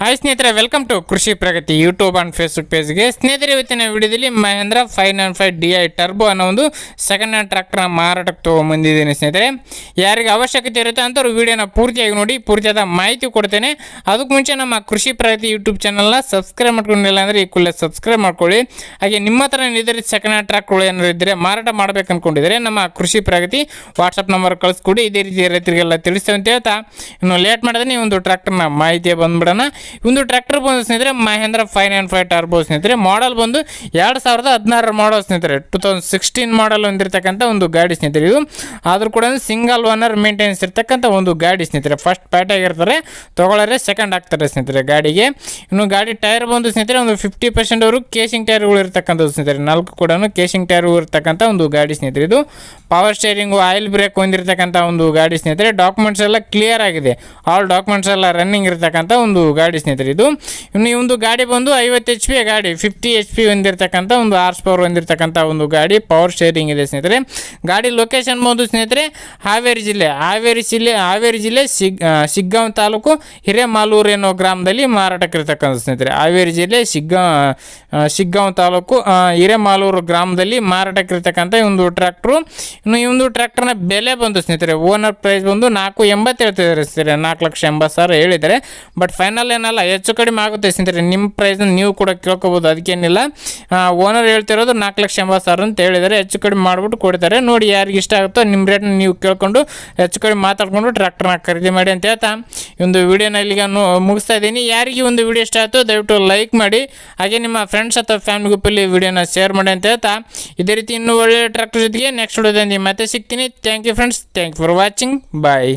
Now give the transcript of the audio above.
Hi ಸ್ನೇಹಿತರೆ welcome to Krishi Pragati YouTube and Facebook ಪೇಜ್ಗೆ ಸ್ನೇಹಿತರೆ, ಇವತ್ತಿನ ವಿಡಿಯೋದಲ್ಲಿ Mahindra five nine five D I turbo ಅನ್ನೋ ಒಂದು ಸೆಕೆಂಡ್ ಹ್ಯಾಂಡ್ ಟ್ರ್ಯಾಕ್ಟರ್ನ ಮಾರಾಟಕ್ಕೆ ತೊಗೊಂಬಂದಿದ್ದೀನಿ ಸ್ನೇಹಿತರೆ. ಯಾರಿಗೆ ಅವಶ್ಯಕತೆ ಇರುತ್ತೆ ಅಂಥವ್ರು ವಿಡಿಯೋನ ಪೂರ್ತಿಯಾಗಿ ನೋಡಿ, ಪೂರ್ತಿಯಾದ ಮಾಹಿತಿ ಕೊಡ್ತೇನೆ. ಅದಕ್ಕೆ ಮುಂಚೆ ನಮ್ಮ ಕೃಷಿ ಪ್ರಗತಿ ಯೂಟ್ಯೂಬ್ ಚಾನಲ್ನ ಸಬ್ಸ್ಕ್ರೈಬ್ ಮಾಡ್ಕೊಂಡಿಲ್ಲ ಅಂದರೆ ಈ ಕೂಡಲೇ ಸಬ್ಸ್ಕ್ರೈಬ್ ಮಾಡ್ಕೊಳ್ಳಿ. ಹಾಗೆ ನಿಮ್ಮ ಹತ್ರ ನಿಧರಿತ ಸೆಕೆಂಡ್ ಹ್ಯಾಂಡ್ ಟ್ರ್ಯಾಕ್ಗಳು ಏನಾದ್ರು ಇದ್ದರೆ ಮಾರಾಟ ಮಾಡ್ಬೇಕು ಅಂದ್ಕೊಂಡಿದ್ರೆ ನಮ್ಮ ಕೃಷಿ ಪ್ರಗತಿ ವಾಟ್ಸಪ್ ನಂಬರ್ ಕಳಿಸ್ಕೊಡಿ. ಇದೇ ರೀತಿ ರೈತರಿಗೆಲ್ಲ ತಿಳಿಸ್ತೇವೆ ಅಂತ ಹೇಳ್ತಾ. ಇನ್ನು ಲೇಟ್ ಮಾಡಿದ್ರೆ ಈ ಒಂದು ಟ್ರ್ಯಾಕ್ಟರ್ನ ಮಾಹಿತಿ ಬಂದ್ಬಿಡೋಣ. ಒಂದು ಟ್ರ್ಯಾಕ್ಟರ್ ಬಂದು ಸ್ನೇಹಿತರೆ, Mahindra five nine five turbo ಸ್ನೇಹಿತರೆ. ಮಾಡಲ್ ಬಂದು ಎರಡು ಸಾವಿರದ ಹದಿನಾರರ ಮಾಡಲ್ ಸ್ನೇಹಿತರೆ. ಟು ತೌಸಂಡ್ ಸಿಕ್ಸ್ಟೀನ್ ಮಾಡಲ್ ಹೊಂದಿರತಕ್ಕಂಥ ಒಂದು ಗಾಡಿ ಸ್ನೇಹಿತರೆ ಇದು. ಆದರೂ ಕೂಡ ಸಿಂಗಲ್ ಓನರ್ ಮೇಂಟೆನೆನ್ಸ್ ಇರ್ತಕ್ಕಂಥ ಒಂದು ಗಾಡಿ ಸ್ನೇಹಿತರೆ. ಫಸ್ಟ್ ಪ್ಯಾಟ್ ಆಗಿರ್ತಾರೆ, ತೊಗೊಳ್ಳೋರೆ ಸೆಕೆಂಡ್ ಆಗ್ತಾರೆ ಸ್ನೇಹಿತರೆ ಗಾಡಿಗೆ. ಇನ್ನು ಗಾಡಿ ಟೈರ್ ಬಂದು ಸ್ನೇಹಿತರೆ ಒಂದು ಫಿಫ್ಟಿ ಪರ್ಸೆಂಟ್ ಅವರು ಕೇಸಿಂಗ್ ಟೈರ್ಗಳು ಇರ್ತಕ್ಕಂಥದ್ದು ಸ್ನೇಹಿತರೆ. ನಾಲ್ಕು ಕೂಡ ಕೇಸಿಂಗ್ ಟೈರ್ ಇರ್ತಕ್ಕಂಥ ಒಂದು ಗಾಡಿ ಸ್ನೇಹಿತರೆ ಇದು. ಪವರ್ ಸ್ಟೇರಿಂಗು ಆಯಿಲ್ ಬ್ರೇಕ್ ಹೊಂದಿರತಕ್ಕಂಥ ಒಂದು ಗಾಡಿ ಸ್ನೇಹಿತರೆ. ಡಾಕ್ಯುಮೆಂಟ್ಸ್ ಎಲ್ಲ ಕ್ಲಿಯರ್ ಆಗಿದೆ. ಆಲ್ ಡಾಕ್ಯುಮೆಂಟ್ಸ್ ಎಲ್ಲ ರನ್ನಿಂಗ್ ಇರತಕ್ಕಂಥ ಒಂದು ಗಾಡಿ ಸ್ನೇಹಿತರೆ ಇದು ಇನ್ನು ಈ ಒಂದು ಗಾಡಿ ಬಂದು ಐವತ್ತು ಎಚ್ ಪಿ ಗಾಡಿ ಫಿಫ್ಟಿ ಎಚ್ ಪಿ ಹೊಂದಿರತಕ್ಕಂಥ ಒಂದು ಆರ್ಸ್ ಪವರ್ ಹೊಂದಿರತಕ್ಕಂಥ ಒಂದು ಗಾಡಿ ಪವರ್ ಶೇರಿಂಗ್ ಇದೆ ಸ್ನೇಹಿತರೆ. ಗಾಡಿ ಲೊಕೇಶನ್ ಬಂದು ಸ್ನೇಹಿತರೆ, ಹಾವೇರಿ ಜಿಲ್ಲೆ ಹಾವೇರಿ ಜಿಲ್ಲೆ ಹಾವೇರಿ ಜಿಲ್ಲೆ ಸಿಗ್ ಸಿಗ್ಗಾಂವ್ ತಾಲೂಕು ಹಿರೇಮಾಲೂರು ಅನ್ನೋ ಗ್ರಾಮದಲ್ಲಿ ಮಾರಾಟಕ್ಕೆ ಇರತಕ್ಕಂಥ ಸ್ನೇಹಿತರೆ. ಹಾವೇರಿ ಜಿಲ್ಲೆ ಸಿಗ್ಗಾ ಸಿಗ್ಗಾಂವ್ ತಾಲೂಕು ಹಿರೇಮಾಲೂರು ಗ್ರಾಮದಲ್ಲಿ ಮಾರಾಟಕ್ಕೆ ಇರತಕ್ಕಂಥ ಈ ಒಂದು ಟ್ರ್ಯಾಕ್ಟ್ರು ಇನ್ನು ಈ ಒಂದು ಟ್ರ್ಯಾಕ್ಟರ್ನ ಬೆಲೆ ಬಂದು ಸ್ನೇಹಿತರೆ ಓನರ್ ಪ್ರೈಸ್ ಬಂದು ನಾಲ್ಕು ಎಂಬತ್ತು ಹೇಳ್ತಿದ್ದಾರೆ ಸ್ನೇಹಿತರೆ. ನಾಲ್ಕು ಲಕ್ಷ ಎಂಬತ್ತು ಸಾವಿರ ಹೇಳಿದ್ದಾರೆ. ಬಟ್ ಫೈನಲ್ ಏನಲ್ಲ ಹೆಚ್ಚು ಕಡಿಮೆ ಆಗುತ್ತೆ ಸ್ನೇಹಿತರೆ. ನಿಮ್ಮ ಪ್ರೈಸ್ನ ನೀವು ಕೂಡ ಕೇಳ್ಕೊಬೋದು, ಅದಕ್ಕೇನಿಲ್ಲ. ಓನರ್ ಹೇಳ್ತಿರೋದು ನಾಲ್ಕು ಲಕ್ಷ ಎಂಬತ್ತು ಸಾವಿರ ಅಂತ ಹೇಳಿದ್ದಾರೆ. ಹೆಚ್ಚು ಕಡಿಮೆ ಮಾಡಿಬಿಟ್ಟು ಕೊಡ್ತಾರೆ. ನೋಡಿ ಯಾರಿಗೆ ಇಷ್ಟ ಆಗುತ್ತೋ ನಿಮ್ಮ ರೇಟ್ನ ನೀವು ಕೇಳ್ಕೊಂಡು, ಹೆಚ್ಚು ಕಡಿಮೆ ಮಾತಾಡ್ಕೊಂಡು ಟ್ರ್ಯಾಕ್ಟರ್ನ ಖರೀದಿ ಮಾಡಿ ಅಂತ ಹೇಳ್ತಾ ಒಂದು ವಿಡಿಯೋನ ಇಲ್ಲಿಗೆ ಮುಗಿಸ್ತಾ ಇದ್ದೀನಿ. ಯಾರಿಗೆ ಒಂದು ವಿಡಿಯೋ ಇಷ್ಟ ಆಯಿತು ದಯವಿಟ್ಟು ಲೈಕ್ ಮಾಡಿ, ಹಾಗೆ ನಿಮ್ಮ ಫ್ರೆಂಡ್ಸ್ ಅಥವಾ ಫ್ಯಾಮಿಲಿ ಗ್ರೂಪಲ್ಲಿ ವಿಡಿಯೋನ ಶೇರ್ ಮಾಡಿ ಅಂತ ಹೇಳ್ತಾ ಇದೇ ರೀತಿ ಇನ್ನೂ ಒಳ್ಳೆಯ ಟ್ರ್ಯಾಕ್ಟರ್ ಜೊತೆಗೆ ನೆಕ್ಸ್ಟ್ ವಿಡಿಯೋದಲ್ಲಿ ಮತ್ತೆ ಸಿಗ್ತೀನಿ. Thank you friends thank you for watching bye